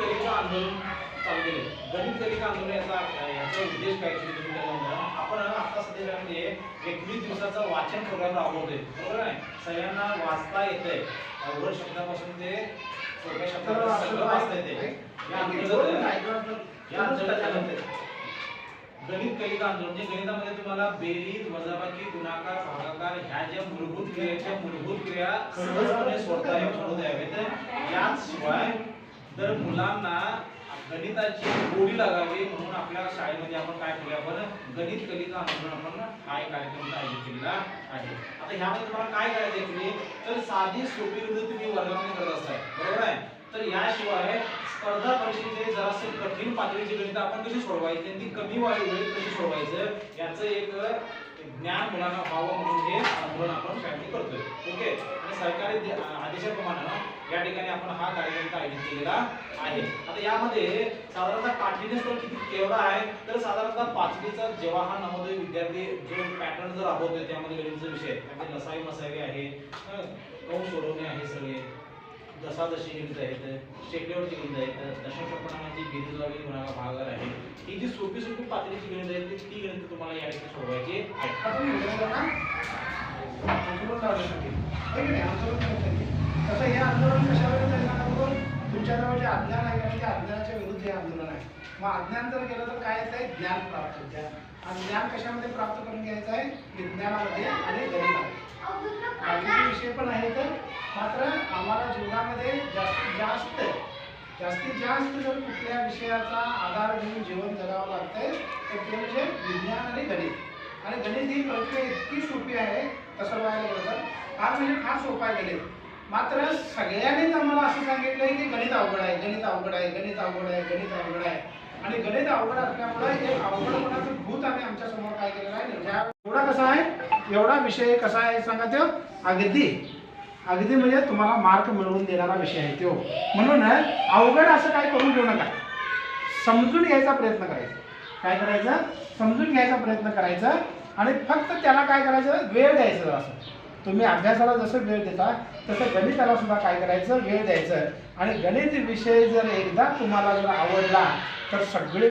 कलिका आंदोलन चालू केले गणित कलिका आंदोलन याचा याचा उद्देश काय तुम्ही. आपण आता सध्यामध्ये एकवीस दिवसाचा वाचन प्रोग्राम राबवतोय. बरोबर आहे? सगळ्यांना वाचता येतंय. अवघड शब्दापासून ते सोप्या शब्दापर्यंत सगळं वाचता येते या अंतर्गत या अंतर्गत काय म्हणते? गणित कलिका आंदोलन म्हणजे गणितामध्ये तुम्हाला बेरीज वजाबाकी गुणाकार भागाकार ह्या ज्या मूलभूत क्रियेच्या मूलभूत क्रिया सहजपणे सोडता येऊन सोडवता यावेत याशिवाय तर मुलांना गणिताची गोडी लागावी म्हणून आपल्या शाळेमध्ये आपण काय केलं आपण गणित कलिका आंदोलन आपण हा एक कार्यक्रम आयोजित केलेला आहे. आता ह्यामध्ये तुम्हाला काय करायचं तुम्ही तर साधी सोपी विरुद्ध तुम्ही वर्गामध्ये करत असताय बरोबर आहे? तर याशिवाय स्पर्धा परीक्षेचे जरासे कठीण पातळीचे गणित आपण कशी सोडवायचे आणि ती कमी वाढी वेळेत कशी सोडवायचं याचं एक ज्ञान मुलांना व्हावं म्हणून हे आंदोलन आपण शाळेत करतोय. सरकारी आदेशाप्रमाणे या ठिकाणी आपण हा कार्यक्रम आयोजित केलेला आहे. आता यामध्ये साधारणतः काठीण्य स्तर किती केवढा आहे? तर साधारणतः पाचवीचा जेव्हा हा नवोदय विद्यार्थी जो पॅटर्न जर राबवतोय त्यामध्ये गणिताचा विषय त्यामध्ये लसाई मसावी आहे कंस सोडवणे आहे सगळे दशादशी गणित आहेत शेकड्यावरची गणित आहेत दशांश प्रमाणाची गुणाकार भागाकार आहे. ही जी सोपी सोपी पातळीची गणित आहेत ती- गणित तुम्हाला या ठिकाणी सोडवायची आहेत. अज्ञान आहे म्हणजे अज्ञानाच्या विरुद्ध हे आंदोलन आहे. मग अज्ञान जर केलं तर काय येत आहे? ज्ञान प्राप्त ज्ञान आणि ज्ञान कशामध्ये प्राप्त करून घ्यायचं आहे? विज्ञानामध्ये आणि गणितामध्ये. विषय पण आहे तर मात्र आम्हाला जीवनामध्ये जास्तीत जास्त जास्तीत जास्त जर कुठल्या विषयाचा आधार घेऊन जीवन जगावं लागतंय तर ते म्हणजे विज्ञान आणि गणित. आणि गणित ही प्रक्रिया इतकी सोपी आहे तसं बघायला गेलं तर. फार म्हणजे फार सोपं आहे गणित. मात्र सगळ्यांनीच आम्हाला असं सांगितलंय की गणित अवघड आहे गणित अवघड आहे गणित अवघड आहे गणित अवघड आहे. आणि गणित अवघड असल्यामुळे एक अवघडपणाचं भूत आम्ही आमच्यासमोर काय केलेलं आहे म्हणजे ज्या एवढा कसा आहे एवढा विषय कसा आहे सांगा तो? अगदी. अगदी म्हणजे तुम्हाला मार्क मिळवून देणारा विषय आहे तो. म्हणून अवघड असं काय करून घेऊ नका. समजून घ्यायचा प्रयत्न करायचा. काय करायचं? समजून घ्यायचा प्रयत्न करायचा. आणि फक्त त्याला काय करायचं? वेळ द्यायचं असं. तुम्ही अभ्यासाला जसं वेळ देता तसं गणिताला सुद्धा काय करायचं? वेळ द्यायचं. आणि गणित विषय जर एकदा तुम्हाला जर आवडला तर सगळे